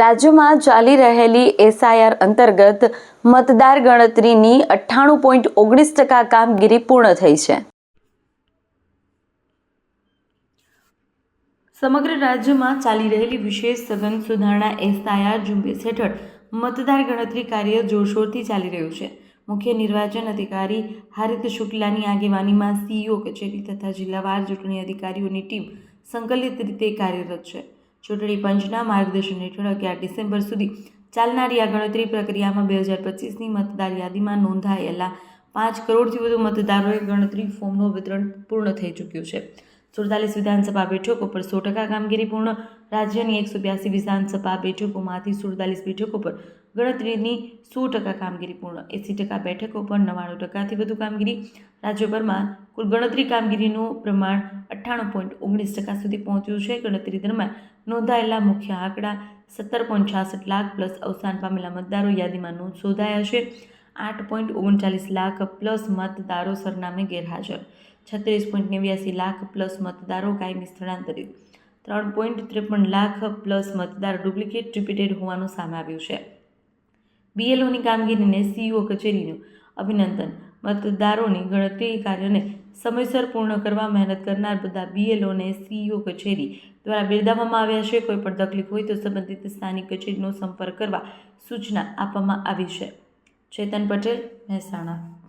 રાજ્યમાં ચાલી રહેલી એસઆઈઆર અંતર્ગત મતદાર ગણતરીની અઠ્ઠાણું પોઈન્ટ ઓગણીસ ટકા કામગીરી પૂર્ણ થઈ છે. સમગ્ર રાજ્યમાં ચાલી રહેલી વિશેષ સઘન સુધારણા એસઆઈઆર ઝુંબેશ હેઠળ મતદાર ગણતરી કાર્ય જોરશોરથી ચાલી રહ્યું છે. મુખ્ય નિર્વાચન અધિકારી હારિત શુક્લાની આગેવાનીમાં સીઈઓ કચેરી તથા જિલ્લાવાર ચૂંટણી અધિકારીઓની ટીમ સંકલિત રીતે કાર્યરત છે. ચૂંટણી પંચના માર્ગદર્શન હેઠળ અગિયાર ડિસેમ્બર સુધી ચાલનારી આ ગણતરી પ્રક્રિયામાં બે હજાર પચીસની મતદાર યાદીમાં નોંધાયેલા પાંચ કરોડથી વધુ મતદારોએ ગણતરી ફોર્મનું વિતરણ પૂર્ણ થઈ ચૂક્યું છે. સુડતાલીસ વિધાનસભા બેઠકો પર સો ટકા કામગીરી પૂર્ણ, રાજ્યની એકસો બ્યાસી વિધાનસભા બેઠકોમાંથી સુડતાલીસ બેઠકો પર ગણતરીની સો ટકા કામગીરી પૂર્ણ, એંસી ટકા બેઠકો પર નવ્વાણું ટકાથી વધુ કામગીરી. રાજ્યભરમાં કુલ ગણતરી કામગીરીનું પ્રમાણ અઠ્ઠાણું પોઈન્ટ ઓગણીસ ટકા સુધી પહોંચ્યું છે. ગણતરી દરમિયાન નોંધાયેલા મુખ્ય આંકડા સત્તર પોઈન્ટ છાસઠ લાખ પ્લસ અવસાન પામેલા મતદારો યાદીમાં નોંધ શોધાયા છે. આઠ પોઈન્ટ ઓગણચાલીસ લાખ પ્લસ મતદારો સરનામે ગેરહાજર. છત્રીસ પોઈન્ટ નેવ્યાસી લાખ પ્લસ મતદારો કાયમી સ્થળાંતરિત. ત્રણ પોઈન્ટ ત્રેપન લાખ પ્લસ મતદાર ડુપ્લિકેટ રિપીટેડ હોવાનું સામે આવ્યું છે. બીએલઓની કામગીરીને સીઈઓ કચેરીનું અભિનંદન. મતદારોની ગણતરી કાર્યને સમયસર પૂર્ણ કરવા મહેનત કરનાર બધા બીએલઓને સીઈઓ કચેરી દ્વારા બિરદાવવામાં આવ્યા છે. કોઈ પણ તકલીફ હોય તો સંબંધિત સ્થાનિક કચેરીનો સંપર્ક કરવા સૂચના આપવામાં આવી છે. ચેતન પટેલ, મહેસાણા.